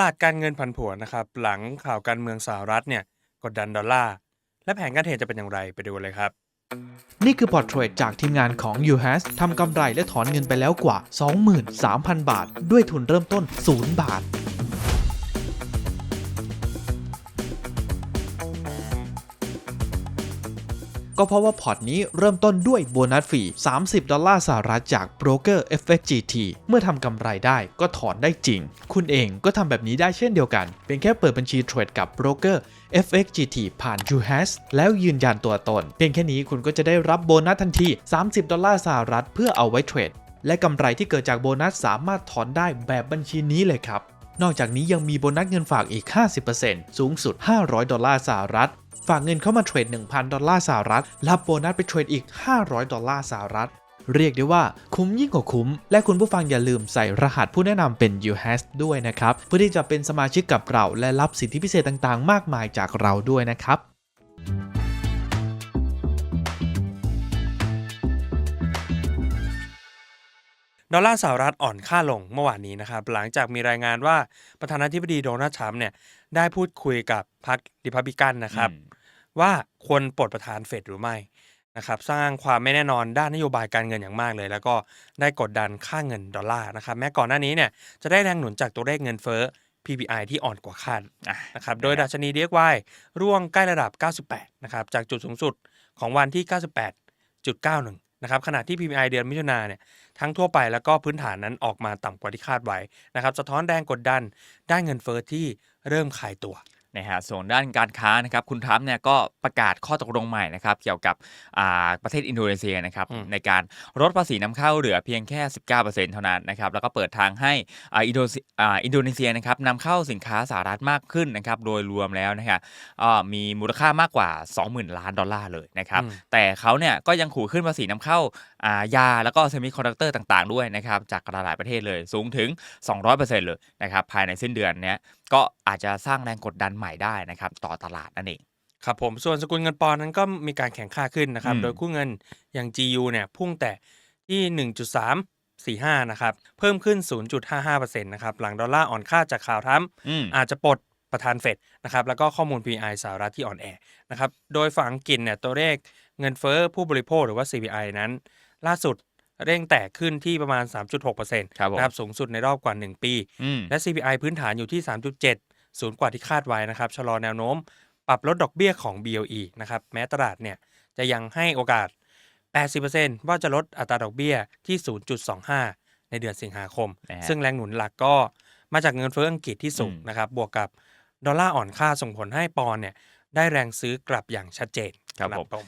ลาดการเงินผันผวนนะครับ หลังข่าวการเมืองสหรัฐเนี่ยกดดันดอลลาร์ และแผนการเทรดจะเป็นอย่างไรไปดูเลยครับนี่คือพอร์ตเทรดจากทีมงานของ u h a s ทำกำไรและถอนเงินไปแล้วกว่า 23,000 บาท ด้วยทุนเริ่มต้น 0 บาท ก็เพราะว่าพอร์ตนี้เริ่มต้นด้วยโบนัสฟรี 30 ดอลลาร์สหรัฐจากโบรกเกอร์ FXGT เมื่อทำกำไรได้ก็ถอนได้จริง คุณเองก็ทำแบบนี้ได้เช่นเดียวกัน เป็นแค่เปิดบัญชีเทรดกับโบรกเกอร์ FXGT ผ่าน UHAS แล้วยืนยันตัวตน เพียงแค่นี้คุณก็จะได้รับโบนัสทันที 30 ดอลลาร์สหรัฐเพื่อเอาไว้เทรด และกำไรที่เกิดจากโบนัสสามารถถอนได้แบบบัญชีนี้เลยครับนอกจากนี้ยังมีโบนัสเงินฝากอีก 50%สูงสุด 500 ดอลลาร์สหรัฐ ฝากเงินเข้ามาเทรด 1,000 ดอลลาร์สหรัฐ รับโบนัสไปเทรดอีก 500 ดอลลาร์สหรัฐ เรียกได้ว่าคุ้มยิ่งกว่าคุ้ม และคุณผู้ฟังอย่าลืมใส่รหัสผู้แนะนำเป็น UHAS ด้วยนะครับ เพื่อที่จะเป็นสมาชิกกับเรา และรับสิทธิพิเศษต่างๆ มากมายจากเราด้วยนะครับดอลลาร์สหรัฐอ่อนค่าลงเมื่อวานนี้นะครับหลังจากมีรายงานว่าประธานาธิบดีโดนัลด์ทรัมป์เนี่ย ได้พูดคุยกับพรรคริพับลิกันนะครับอืมว่าควรปลดประธานเฟดหรือไม่นะครับสร้างความไม่แน่นอนด้านนโยบายการเงินอย่างมากเลย แล้วก็ได้กดดันค่าเงินดอลลาร์นะครับแม้ก่อนหน้านี้เนี่ยจะได้แรงหนุนจากตัวเลขเงินเฟ้อ PPI ที่อ่อนกว่าคาดอะนะครับโดยดัชนี DXY ร่วงใกล้ระดับ 98 นะครับจากจุดสูงสุดของวันที่ 98.91 นะครับขณะที่ PMI เดือนมิถุนาเนี่ยทั้งทั่วไปแล้วก็พื้นฐานนั้นออกมาต่ำกว่าที่คาดไว้นะครับสะท้อนแรงกดดันด้านเงินเฟ้อที่เริ่มขายตัว นะฮะส่วนด้านการค้านะครับคุณทรัมป์เนี่ยก็ประกาศข้อตกลงใหม่นะครับเกี่ยวกับอ่าประเทศอินโดนีเซียนะครับอืมในการลดภาษีนำเข้าเหลือเพียงแค่ 19%เท่านั้นนะครับแล้วก็เปิดทางให้อ่าอินโดนีอ่าอินโดนีเซียนะครับนำเข้าสินค้าสหรัฐมากขึ้นนะครับโดยรวมแล้วนะครับอ่ามีมูลค่ามากกว่า 20,000 ล้านดอลลาร์เลยนะครับอืมแต่เขาเนี่ยก็ยังขู่ขึ้นภาษีนำเข้าอ่ายาแล้วก็เซมิคอนดักเตอร์ต่างๆ ด้วยนะครับจากหลายๆประเทศเลยสูงถึง 200%เลยนะครับภายในสิ้นเดือนเนี้ยก็อาจจะสร้างแรงกดดันใหม่ได้นะครับ ต่อตลาดนั่นเองครับผมส่วนสกุลเงินปอนด์นั้นก็มีการแข่งค่าขึ้นนะครับอืมโดยคู่เงินอย่าง GU เนี่ยพุ่งแต่ที่ 1.345 นะครับ เพิ่มขึ้น 0.55%นะครับหลังดอลลาร์อ่อนค่าจากข่าวทรัมป์อืมอาจจะปลดประธานเฟดนะครับแล้วก็ข้อมูล PI สหรัฐที่อ่อนแอนะครับโดยฝั่งอังกฤษเนี่ยตัวเลขเงินเฟ้อผู้บริโภคหรือว่า CPI นั้น ล่าสุด เร่งแตกขึ้นที่ประมาณ 3.6%ครับผมนะครับสูงสุดในรอบกว่า 1 ปีอืมและ CPI พื้นฐานอยู่ที่ 3.7สูงกว่าที่คาดไว้นะครับชะลอแนวโน้ม ปรับลดดอกเบี้ยของ BOE นะครับแม้ตลาดเนี่ยจะยังให้โอกาส 80%ว่าจะลดอัตราดอกเบี้ยที่ 0.25 ในเดือนสิงหาคมนะฮะซึ่งแรงหนุนหลักก็มาจากเงินเฟ้ออังกฤษที่สูงอืมนะครับบวกกับดอลลาร์อ่อนค่าส่งผลให้ปอนด์เนี่ยได้แรงซื้อกลับอย่างชัดเจนครับผมผม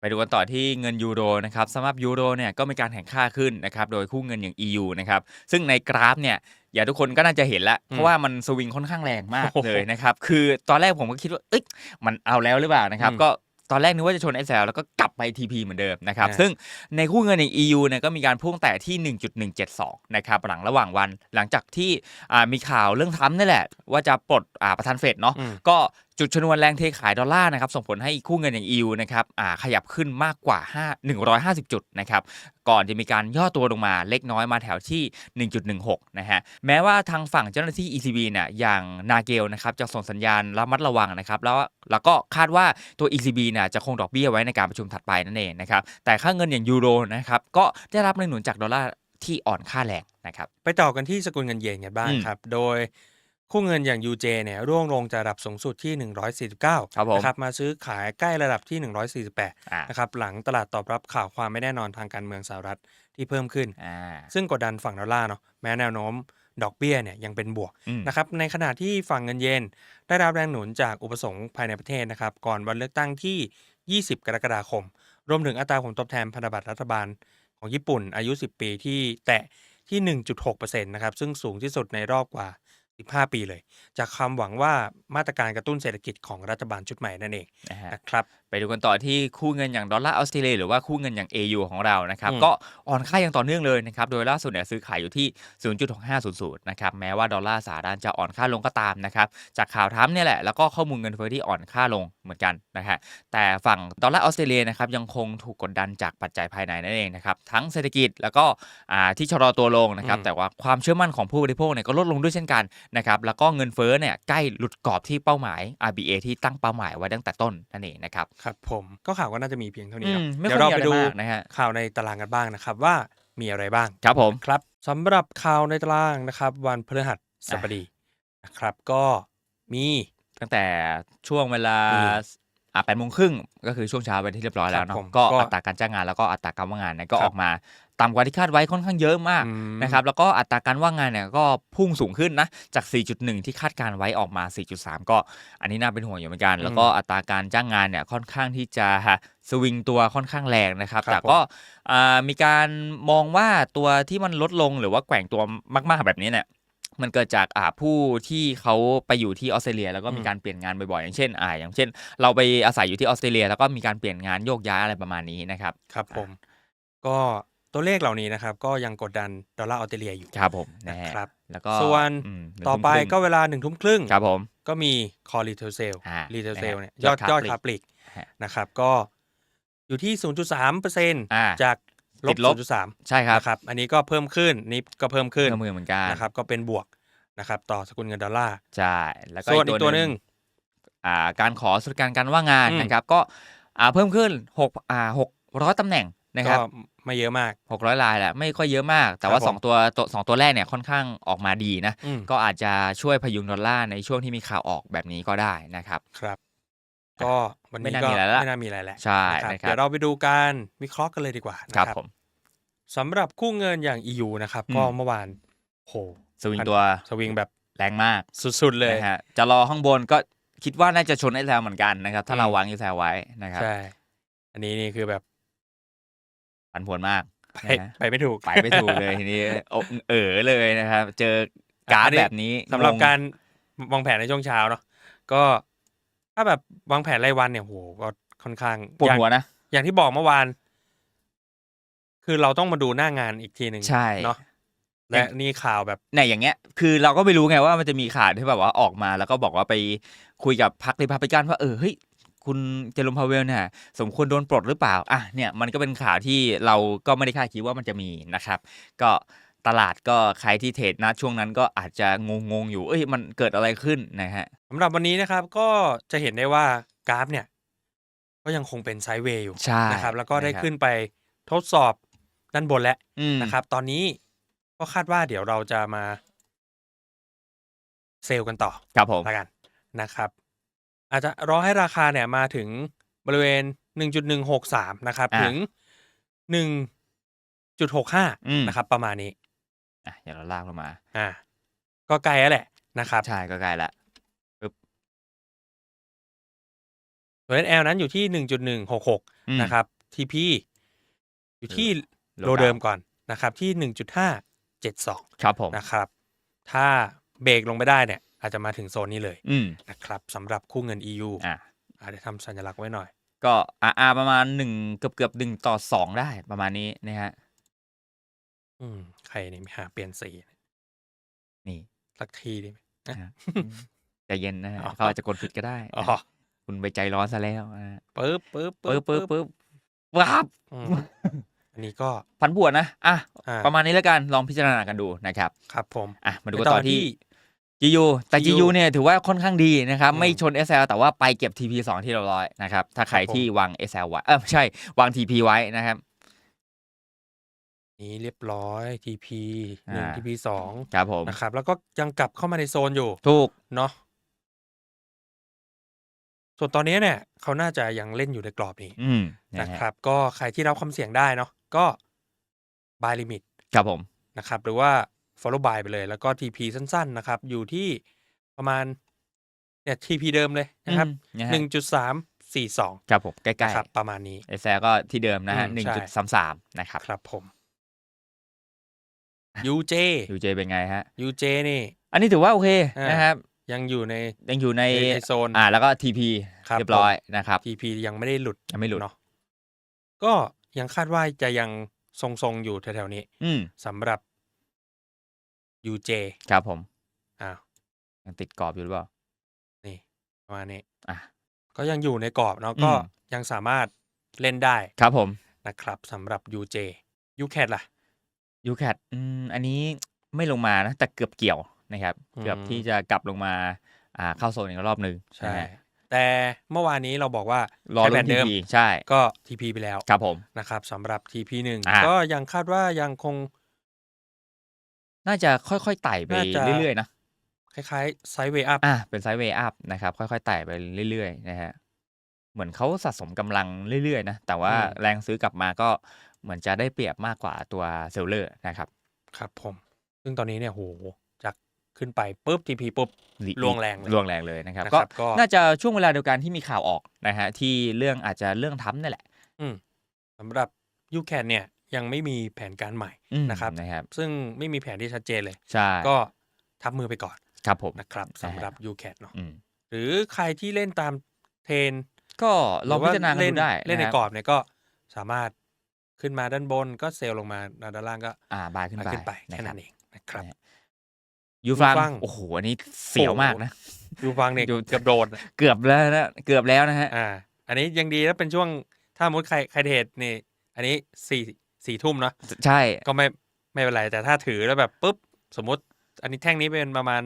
ไปดูกันต่อที่เงินยูโรนะครับสำหรับยูโรเนี่ยก็มีการแข่งค่าขึ้นนะครับโดยคู่เงินอย่าง EU นะครับซึ่งในกราฟเนี่ยอย่าทุกคนก็น่าจะเห็นแล้วเพราะว่ามันสวิงค่อนข้างแรงมากโอ้โหเลยนะครับคือตอนแรกผมก็คิดว่าเอ้ยมันเอาแล้วหรือเปล่านะครับอืมก็ตอนแรกนึกว่าจะชน SL แล้วก็กลับไป TP เหมือนเดิมนะครับอ่าซึ่งในคู่เงินอย่าง EU เนี่ยก็มีการพุ่งแต่ที่ 1.172 นะครับหลังระหว่างวันหลังจากที่อ่ามีข่าวเรื่องทรัมป์นี่แหละ ว่าจะปลดอ่าประธานเฟดเนาะอืมก็ จุดชนวนแรงเทขายดอลลาร์นะครับส่งผลให้คู่เงินอย่าง EU นะครับอ่าขยับขึ้นมากกว่า 5 150 จุดนะครับก่อนจะมีการย่อตัวลงมาเล็กน้อยมาแถวที่ 1.16 นะฮะ แม้ว่าทางฝั่งเจ้าหน้าที่ ECB เนี่ยอย่างนาเกลนะครับจะส่งสัญญาณระมัดระวังนะครับ แล้วแล้วก็คาดว่าตัว ECB เนี่ยจะคงดอกเบี้ยไว้ในการประชุมถัดไปนั่นเองนะครับ แต่ค่าเงินอย่างยูโรนะครับก็ได้รับแรงหนุนจากดอลลาร์ที่อ่อนค่าแรงนะครับ ไปต่อกันที่สกุลเงินเยนกันบ้างอืมครับ โดย คู่เงินอย่าง UJ เนี่ยร่วงลงจากระดับสูงสุดที่ 149ครับผมนะครับมาซื้อขายใกล้ระดับที่ 148อ่านะครับหลังตลาดตอบรับข่าวความไม่แน่นอนทางการเมืองสหรัฐที่เพิ่มขึ้นอ่าซึ่งกดดันฝั่งดอลลาร์เนาะแม้แนวโน้มดอกเบี้ยเนี่ยยังเป็นบวกอืมนะครับในขณะที่ฝั่งเงินเยนได้รับแรงหนุนจากอุปสงค์ภายในประเทศนะครับก่อนวันเลือกตั้งที่ 20 กรกฎาคม รวมถึงอัตราผลตอบแทนพันธบัตรรัฐบาลของญี่ปุ่นอายุ 10 ปีที่แตะที่ 1.6%นะครับซึ่งสูงที่สุดในรอบกว่า 15 ปีเลย จากความหวังว่ามาตรการกระตุ้นเศรษฐกิจของรัฐบาลชุดใหม่นั่นเองนะฮะนะครับไปดูกันต่อที่คู่เงินอย่างดอลลาร์ออสเตรเลียหรือว่าคู่เงินอย่าง AU ของเรานะครับอืมก็อ่อนค่าอย่างต่อเนื่องเลยนะครับโดยล่าสุดเนี่ยซื้อขายอยู่ที่ 0.6500นะครับแม้ว่าดอลลาร์สหรัฐจะอ่อนค่าลงก็ตามนะครับจากข่าวทรัมป์เนี่ยแหละแล้วก็ข้อมูลเงินเฟ้อที่อ่อนค่าลงเหมือนกันนะฮะแต่ฝั่งดอลลาร์ออสเตรเลียนะครับยังคงถูกกดดันจากปัจจัยภายในนั่นเองนะครับทั้งเศรษฐกิจแล้วก็อ่าที่ชะลอตัวลงนะครับอืมแต่ว่าความเชื่อมั่นของผู้บริโภคเนี่ยก็ลดลงด้วยเช่นกันนะครับแล้วก็เงินเฟ้อเนี่ยใกล้หลุดกรอบที่เป้าหมาย RBA ที่ตั้งเป้าหมายไว้ตั้งแต่ต้นนั่นเองนะครับครับผมก็ข่าวก็น่าจะมีเพียงเท่านี้อืเนาะมไม่เดี๋ค่ยอวยเรามีไปอะไรดูมากนะฮะข่าวในตารางกันบ้างนะครับว่ามีอะไรบ้างครับผมครับสำหรับข่าวในตารางนะครับวันพฤหัสบดีนะครับก็มีตั้งแต่ช่วงเวลา อืมอะแปดโมงครึ่งก็คือช่วงเช้าไปนที่เรียบร้อยแล้วครับเนาะผมก็ก็อัตราการจ้างงานแล้วก็อัตราการว่างงานเนี่ยก็ครับออกมาต่ำกว่าที่คาดไว้ค่อนข้างเยอะมากอืม นะครับแล้วก็อัตราการว่างงานเนี่ยก็พุ่งสูงขึ้นนะจาก 4.1 ที่คาดการไว้ออกมา 4.3 ก็อันนี้น่าเป็นห่วงอยู่เหมือนกัน แล้วก็อัตราการจ้างงานเนี่ยค่อนข้างที่จะสวิงตัวค่อนข้างแรงนะครับครับแต่ก็อ่ามีการมองว่าตัวที่มันลดลงหรือว่าแกว่งตัวมาก ๆแบบนี้เนี่ย มันเกิดจากอ่าผู้ที่เขาไปอยู่ที่ออสเตรเลีย แล้วก็มีอืมการเปลี่ยนงานบ่อยๆอย่างเช่นอ่าอย่างเช่น เราไปอาศัยอยู่ที่ออสเตรเลีย แล้วก็มีการเปลี่ยนงานโยกย้ายอะไรประมาณนี้นะครับครับผมก็ตัวเลขเหล่านี้นะครับ ก็ยังกดดันดอลลาร์ออสเตรเลียอยู่ครับผมนะฮะนะครับแล้วก็ส่วนมหนึ่งต่อไปทุ่มครึ่งก็เวลาหนึ่งทุ่มครึ่งครับผมก็มีคอรีเทลเซลอ่ารีเทลเซลนะฮะเนี่ยยยออดดค้ายอดปลีกค้าปลีกฮะนะครับก็อยู่ที่ 0.3เปอร์เซ็นต์อ่าจากล ติบดลบ0.3ใช่ครับนะครับ อันนี้ก็เพิ่มขึ้นนี่ก็เพิ่มขึ้นเครื่องมือเหมือนกันนะครับก็เป็นบวกนะครับต่อสกุลเงินดอลลาร์ใช่แล้วก็ส่วนอีกตัวหนึ่งอ่าการขอสวัสดิการการว่างงานอืมนะครับก็อ่าเพิ่มขึ้น6อ่า600ตำแหน่งนะคก็รับไม่เยอะมาก 600รายแหละไม่ค่อยเยอะมาก แต่ครับว่าผม2ตัวตัวสองตัวแรกเนี่ยค่อนข้างออกมาดีนะอืมก็อาจจะช่วยพยุงดอลลาร์ในช่วงที่มีข่าวออกแบบนี้ก็ได้นะครับครับ ก็วันไม่นี้น่าก็มีอะไรละไม่น่ามีอะไรแล้วใช่นะครับนะครับเดี๋ยวเราไปดูการวิเคราะห์กันเลยดีกว่านะครับผมสำหรับคู่เงินอย่าง EU นะครับอืมก็เมื่อวานโหสวิงตัวสวิงแบบแรงมากสุดๆเลยนะฮะจะรอข้างบนก็คิดว่าน่าจะชนไอ้แซวเหมือนกันนะครับ ถ้าอืมเราวางไอ้แซวไว้นะครับใช่อันนี้นี่คือแบบผันผวนมากไปนะฮะไปไม่ถูกไปไม่ถูกเลยทีนี้โอเออเลยนะครับ เจอการ์ดอันนี้แบบนี้สำหรับงงการวางแผนในช่วงเช้าเนาะก็ถ้าแบบวางแผนรายวันเนี่ยโหก็ค่อนข้างปวดอย่างหัวนะ อย่างที่บอกเมื่อวาน คือเราต้องมาดูหน้างานอีกทีหนึ่งใช่เนาะและนี่ข่าวแบบเนี่ยอย่างเงี้ย คือเราก็ไม่รู้ไงว่ามันจะมีข่าวที่แบบว่าออกมา แล้วก็บอกว่าไปคุยกับพรรคริพับลิกันว่าเออเฮ้ยคุณเจอร์มพาวเวลเนี่ยสมควรโดนปลดหรือเปล่า อะเนี่ยมันก็เป็นข่าวที่เราก็ไม่ได้คาดคิดว่ามันจะมีนะครับ ก็ ตลาดก็ใครที่เทรดนะช่วงนั้นก็อาจจะงงๆอยู่ เอ้ยมันเกิดอะไรขึ้นนะฮะสำหรับวันนี้นะครับก็จะเห็นได้ว่ากราฟเนี่ย ก็ยังคงเป็นไซด์เวย์อยู่ใช่นะครับ แล้วก็ได้นะครับขึ้นไปทดสอบด้านบนแล้วอืมนะครับ ตอนนี้ก็คาดว่าเดี๋ยวเราจะมา เซลล์กันต่อครับผมแล้วกันนะครับ อาจจะรอให้ราคาเนี่ยมาถึงบริเวณ1.163นะครับอะถึง1.65อืมนะครับ ประมาณนี้ อะเดี๋ยวเราลากลงมา อ่า ก็ไกลแล้วแหละนะครับใช่ก็ใกล้ละส่วน NL นั้นอยู่ที่1.166อืมนะครับ TP อยู่ที่โลโลเดิเดิมมก่อนนะครับที่1.572ครับผมนะครับ ถ้าเบรกลงไปได้เนี่ย อาจจะมาถึงโซนนี้เลยอืมนะครับสำหรับคู่เงิน EU อะอาจจะเดี๋ยวทำสัญลักษณ์ไว้หน่อย ก็อาอาประมาณหนึ่งเกือบเกือบหนึ่งต่อสองได้ประมาณนี้นะฮะ อืม ใครเนี่ยหาเปลี่ยนสีนี่ สักทีดีไหมนะฮะใจเย็นนะฮะอ๋อเขาอาจจะกดผิดก็ได้อ๋อนะคุณไปใจร้อนซะแล้วนะฮะปึ๊บปึ๊บปึ๊บปึ๊บปึ๊บว้าบอืมอันนี้ก็พันผวนนะอะอ่าประมาณนี้แล้วกันลองพิจารณากันดูนะครับครับผม อะมาดูไปกันต่ต่ออที่ที่ GU แต่ GU GU เนี่ยถือว่าค่อนข้างดีนะครับ อืมไม่ชน SL แต่ว่าไปเก็บ TP 2 ที่เรียบร้อยนะครับ ถ้าใครครับผม ที่วาง SL ไว้เออไม่ใช่ วาง TP ไว้นะครับ นี้เรียบร้อย TP หนึ่ง อ่า TP สองครับผม นะครับ แล้วก็ยังกลับเข้ามาในโซนอยู่ ถูก เนาะส่วนตอนนี้เนี่ย เขาน่าจะยังเล่นอยู่ในกรอบนี้อืมนะนะฮะครับ ก็ใครที่รับความเสี่ยงได้เนาะก็ buy limit ครับผม นะครับ หรือว่า follow buy ไปเลย แล้วก็ TP สั้น ๆ นะครับ อยู่ที่ประมาณเนี่ย TP เดิมเลยนะครับอืมนะฮะ หนึ่งจุดสามสี่สองครับผม ใกล้นะครับ ประมาณนี้ๆ SL ก็ที่เดิมนะฮะอืมหนึ่งใช่ จุดสามสามนะครับ ครับผม UJ UJ เป็นไงฮะ UJ นี่ อันนี้ถือว่าโอเคอ่านนะครับ ยังอยู่ในยังอยู่ในในในโซนอ่าแล้วก็ TP ครับเรียบร้อยนะครับ TP ยังไม่ได้หลุดยังไม่หลุดเนาะก็ยังคาดว่าจะยังทรงๆอยู่แถวๆนี้ อืมสำหรับ UJ ครับผมอ้าวยังติดกรอบอยู่หรือเปล่านี่ประมาณนี้อะก็ยังอยู่ในกรอบเนาะอืมก็ยังสามารถเล่นได้ครับผมนะครับสำหรับ UJ UC a t ล่ะ ยูแคทอืมอันนี้ไม่ลงมานะ แต่เกือบเกี่ยวนะครับ อืม เกือบที่จะกลับลงมาอ่าเข้าโซนอีกรอบหนึ่งใช่ นะฮะแต่เมื่อวานนี้เราบอกว่ารอใช้ลุ้แผนนทีเดิม พีใช่ก็ TP ไปแล้วครับผม นะครับสำหรับ TP หนึ่งอ่า ก็ยังคาดว่ายังคง น่าจะค่อยๆไต่ไปน่าจะ เรื่อยๆนะคล้ายๆไซด์เวย์อัพ อะเป็นไซด์เวย์อัพนะครับค่อยๆไต่ไปเรื่อยๆนะฮะเหมือนเขาสะสมกำลังเรื่อยๆนะแต่ว่าแรงซื้อกลับมาก็ เหมือนจะได้เปรียบมากกว่าตัวเซลเลอร์นะครับ ครับผม ซึ่งตอนนี้เนี่ยโหจากขึ้นไปปุ๊บ TP ปุ๊บลวงแรงเลยลวงแรงเลยนะครับนะครับก็ก็น่าจะช่วงเวลาเดียวกันที่มีข่าวออกนะฮะที่เรื่องอาจจะเรื่องทำนี่แหละ อืมสำหรับ u c a t เนี่ยยังไม่มีแผนการใหม่อืมนะครับนะครับ ซึ่งไม่มีแผนที่ชัดเจนเลยใช่ก็ทับมือไปก่อนครับผมนะครับนะฮะสำหรับ u c a t เนาะอืมหรือใครที่เล่นตามเทรนก็ลองหพิว่จารณากันเล่นดูได้ เล่นในะคบกรอบเนี่ยก็สามารถ ขึ้นมาด้านบนก็เซลล์ลงมาด้านล่างก็อ่าบายขึ้นไปขึ้นไปนะแค่ครันั้บนเองนะครับนะฮะยูฟังยูฟังโอ้โหอันนี้เสียวมากนะยูฟังเนี่ยอยู่เกือบโดนอะเกือบแล้วนะเกือบแล้วนะฮะอ่า อันนี้ยังดีถ้าเป็นช่วงถ้ามุดใครใครเทรดนี่ อันนี้สี่สี่ทุ่มเนาะใช่ก็ไม่ไม่เป็นไร แต่ถ้าถือแล้วแบบปุ๊บสมมุติ อันนี้แท่งนี้เป็นประมาณ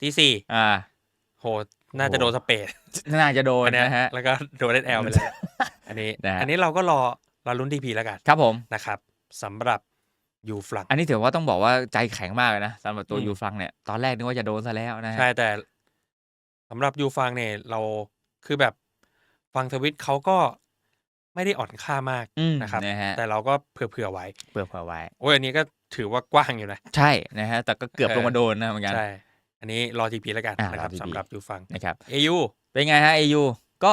ตีสี่อ่า โหน่าจะโดนสเปรดน่าจะโดนอันเนี้ยนะฮะแล้วก็โดนเอสแอลไปเลยอันนี้นะฮะอันนี้เราก็รอ รอลุ้นทีพีแล้วกันครับผมนะครับสำหรับยูฟลังอันนี้ถือว่าต้องบอกว่าใจแข็งมากเลยนะสำหรับตัวอืมยูฟังเนี่ยตอนแรกนึกว่าจะโดนซะแล้วนะฮะใช่แต่สำหรับยูฟังเนี่ยเราคือแบบฟังทวิตเขาก็ไม่ได้อ่อนค่ามากอืมนะครับนะฮะแต่เราก็เผื่อๆไว้เผื่อเผื่อไว้โอ้ยอันนี้ก็ถือว่ากว้างอยู่นะ ใช่นะฮะแต่ก็เกือบเออลงมาโดนนะเหมือนกันใช่อันนี้รอทีพีแล้วกันอะนะครับรอ TP สำหรับยูฟังนะครับเอยูเป็นไงฮะ AU ก็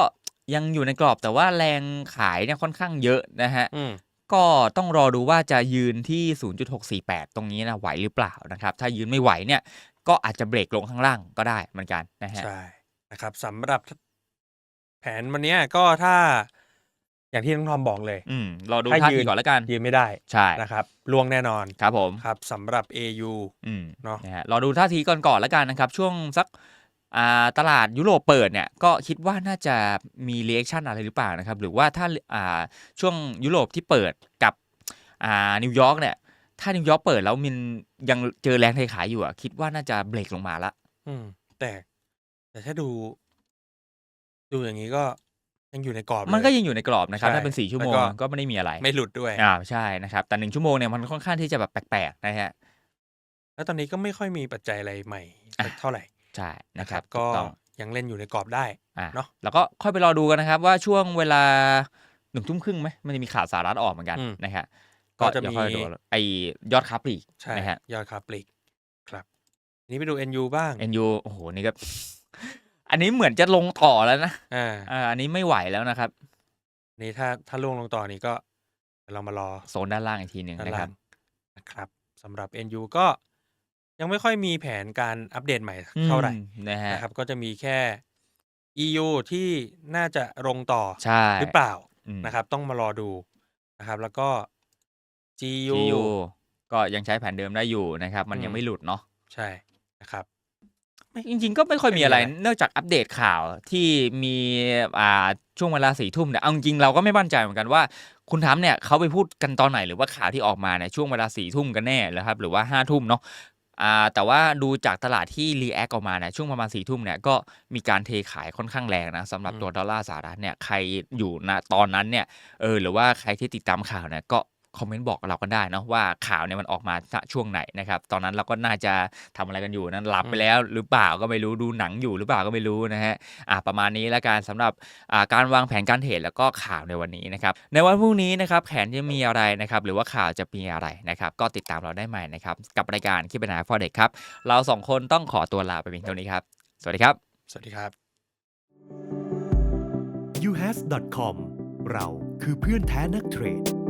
ยังอยู่ในกรอบแต่ว่าแรงขายเนี่ยค่อนข้างเยอะนะฮะอืมก็ต้องรอดูว่าจะยืนที่ 0.648 ตรงนี้นะไหวหรือเปล่านะครับ ถ้ายืนไม่ไหวเนี่ย ก็อาจจะเบรกลงข้างล่างก็ได้เหมือนกันนะฮะใช่นะครับสำหรับแผนวันเนี้ยก็ถ้าอย่างที่น้องทอมบอกเลย อืมรอดูถ้าท่ายืทีนก่อนแล้วกัน ยืนไม่ได้ ใช่นะครับล่วงแน่นอนครับผมครับสำหรับ AU อืมเนาะนะฮะรอดูท่าทีก่อนก่อนแล้วกันนะครับ ช่วงสักอ่า ตลาดยุโรปเปิดเนี่ยก็คิดว่าน่าจะมีเรีแอคชั่นอะไรหรือเปล่านะครับ หรือว่าถ้าอ่าช่วงยุโรปที่เปิดกับอ่านิวยอร์กเนี่ย ถ้านิวยอร์กเปิดแล้วมันยังเจอแรงเทขายอยู่อะคิดว่าน่าจะเบรกลงมาละอืม แต่แต่ถ้าดู ดูอย่างนี้ก็ยังอยู่ในกรอบ มันก็เลยยังอยู่ในกรอบนะครับใช่ถ้าเป็นสี่ชั่วโมงแล้วก็ก็ไม่ได้มีอะไร ไม่หลุดด้วยอ่าใช่นะครับ แต่หนึ่งชั่วโมงเนี่ยมันค่อนข้างที่จะแบบแปลกๆนะฮะ แล้วตอนนี้ก็ไม่ค่อยมีปัจจัยอะไรใหม่สักเท่าไหร่ ใช่นะนะคครัรับบก็ถูต้องยังเล่นอยู่ในกรอบได้อะเนอะแล้วก็ค่อยไปรอดูกันนะครับ ว่าช่วงเวลาหนึ่งทุ่มครึ่งไหมมันจะมีข่าวสารัฐออกเหมือนกันอืมนะฮะก็ก็จะจะมีมีอยดูไอยอดค้าปลีกใช่นะฮะยอดคาปลีกครับทีนี้ไปดู NU บ้าง NU โอ้โหนี่ก็อันนี้เหมือนจะลงต่อแล้วนะอ่าอ่าอันนี้ไม่ไหวแล้วนะครับ นี่ถ้าถ้าล่วงลงต่อนี้ก็เรามารอโซนด้านล่างอีกทีหนึ่งด้านนะคล่ารับงนะครับสำหรับ NU ก็ ยังไม่ค่อยมีแผนการอัปเดตใหม่เท่าไหร่อืมนะฮะ นะครับ ก็จะมีแค่ EU ที่น่าจะลงต่อใช่หรือเปล่าอืม นะครับ ต้องมารอดูนะครับ แล้วก็ GU GU ก็ยังใช้แผนเดิมได้อยู่นะครับ มันอืมยังไม่หลุดเนาะใช่นะครับไม่จริง ๆ ก็ไม่ค่อยไม่มีมีอะไรอะไร นอกจากอัปเดตข่าวที่มีอ่าช่วงเวลาสี่ทุ่มเนี่ยเอาจริงๆเราก็ไม่มั่นใจเหมือนกันว่า คุณทำเนี่ยเขาไปพูดกันตอนไหนหรือว่าข่าวที่ออกมาเนี่ยช่วงเวลาสี่ทุ่มกันแน่แล้วครับ หรือว่าห้าทุ่มเนาะ อ่าแต่ว่าดูจากตลาดที่รีแอคออกมาเนี่ยช่วงประมาณสี่ทุ่มเนี่ยก็มีการเทขายค่อนข้างแรงนะสำหรับอืมตัวดอลลาร์สหรัฐเนี่ยใครอยู่ณตอนนั้นเนี่ยเออหรือว่าใครที่ติดตามข่าวเนี่ยก็ คอมเมนต์บอกเรากันได้เนาะว่าข่าวเนี่ยมันออกมาณช่วงไหนนะครับ ตอนนั้นเราก็น่าจะทำอะไรกันอยู่นั้นหลับไปแล้ว หรือเปล่าก็ไม่รู้ดูหนังอยู่หรือเปล่าก็ไม่รู้นะฮะอะประมาณนี้แล้วกันสำหรับอ่าการวางแผนการเทรดแล้วก็ข่าวในวันนี้นะครับในวันพรุ่งนี้นะครับแผนจะมีอะไรนะครับหรือว่าข่าวจะมีอะไรนะครับก็ติดตามเราได้ใหม่นะครับกับรายการคิดปัญหา for เด็กครับเราสองคนต้องขอตัวลาไปเพียงเท่านี้ครับสวัสดีครับ สวัสดีครับ uhas.com เราคือเพื่อนแท้นักเทรด